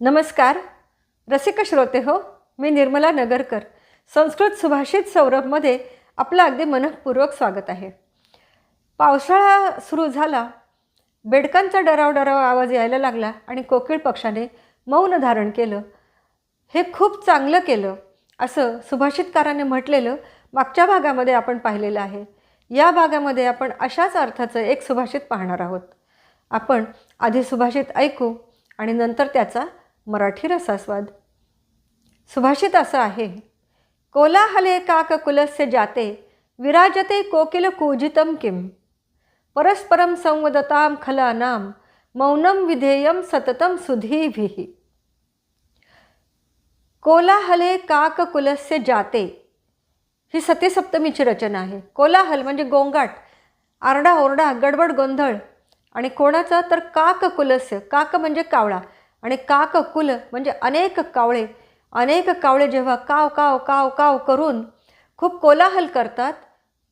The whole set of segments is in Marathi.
नमस्कार. रसिक श्रोते हो मी निर्मला नगरकर. संस्कृत सुभाषित सौरभमध्ये आपलं अगदी मनःपूर्वक स्वागत आहे. पावसाळा सुरू झाला बेडकांचा डराव डराव आवाज यायला लागला आणि कोकिळ पक्षाने मौन धारण केलं. हे खूप चांगलं केलं असं सुभाषितकाराने म्हटलेलं मागच्या भागामध्ये आपण पाहिलेलं आहे. या भागामध्ये आपण अशाच अर्थाचं एक सुभाषित पाहणार आहोत. आपण आधी सुभाषित ऐकू आणि नंतर त्याचा मराठी रसास्वाद. सुभाषित असं आहे कोलाहले काक कुलस्य जाते विराजते कोकिल कूजितम किम? परस्परम संवदताम खलानाम मौनम विधेयम सततम सुधीभिः। कोलाहले काक कुलस्य जाते ही सतीसप्तमीची रचना आहे. कोलाहल म्हणजे गोंगाट आरडाओरडा गडबड गोंधळ आणि कोणाचा तर काक कुलस्य काक म्हणजे कावळा. आणि काक कुल म्हणजे अनेक कावळे अनेक कावळे जेव्हा काव काव काव काव करून खूप कोलाहल करतात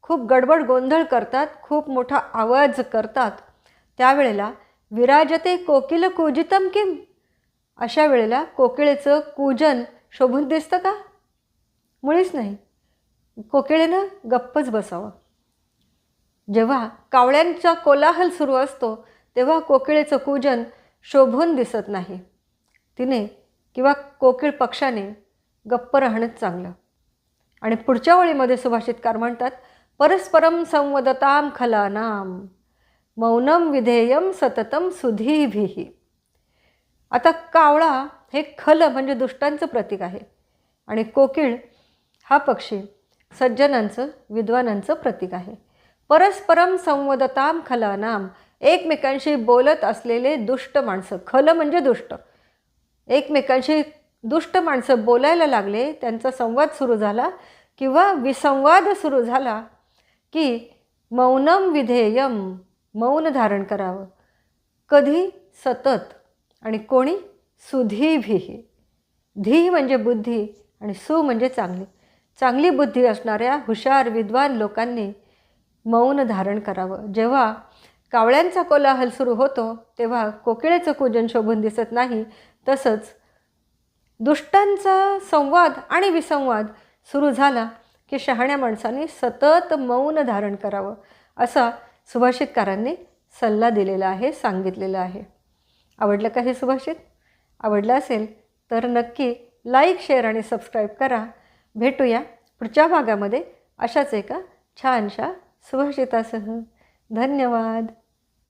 खूप गडबड गोंधळ करतात खूप मोठा आवाज करतात त्यावेळेला विराजते कोकिल कुजितम किम. अशा वेळेला कोकिळेचं कूजन शोभून दिसतं का? मुळीच नाही. कोकिळेनं गप्पच बसावं. जेव्हा कावळ्यांचा कोलाहल सुरू असतो तेव्हा कोकिळेचं कूजन शोभून दिसत नाही. तिने किंवा कोकिळ पक्षाने गप्प राहणंच चांगलं. आणि पुढच्या ओळीमध्ये सुभाषितकार म्हणतात परस्परम संवदताम खलानाम मौनम विधेयम सततम सुधीभिही आता कावळा हे खल म्हणजे दुष्टांचं प्रतीक आहे. आणि कोकिळ हा पक्षी सज्जनांचं विद्वानांचं प्रतीक आहे. परस्परम संवदताम खलानाम एकमेकांशी बोलत असलेले दुष्ट माणसं. खलं म्हणजे दुष्ट. एकमेकांशी दुष्ट माणसं बोलायला लागले त्यांचा संवाद सुरू झाला किंवा विसंवाद सुरू झाला की मौनम विधेयम मौन धारण करावं. कधी? सतत. आणि कोणी? सुधीभिही धी म्हणजे बुद्धी आणि सु म्हणजे चांगली. चांगली बुद्धी असणाऱ्या हुशार विद्वान लोकांनी मौन धारण करावं. जेव्हा कावळ्यांचा कोलाहल सुरू होतो तेव्हा कोकिळेचं कुजन शोभून दिसत नाही. तसंच दुष्टांचा संवाद आणि विसंवाद सुरू झाला की शहाण्या माणसाने सतत मौन धारण करावं असा सुभाषितकारांनी सल्ला दिलेला आहे सांगितलेलं आहे. आवडलं का हे सुभाषित? आवडलं असेल तर नक्की लाईक शेअर आणि सबस्क्राईब करा. भेटूया पुढच्या भागामध्ये अशाच एका छानशा सुभाषितासह. धन्यवाद.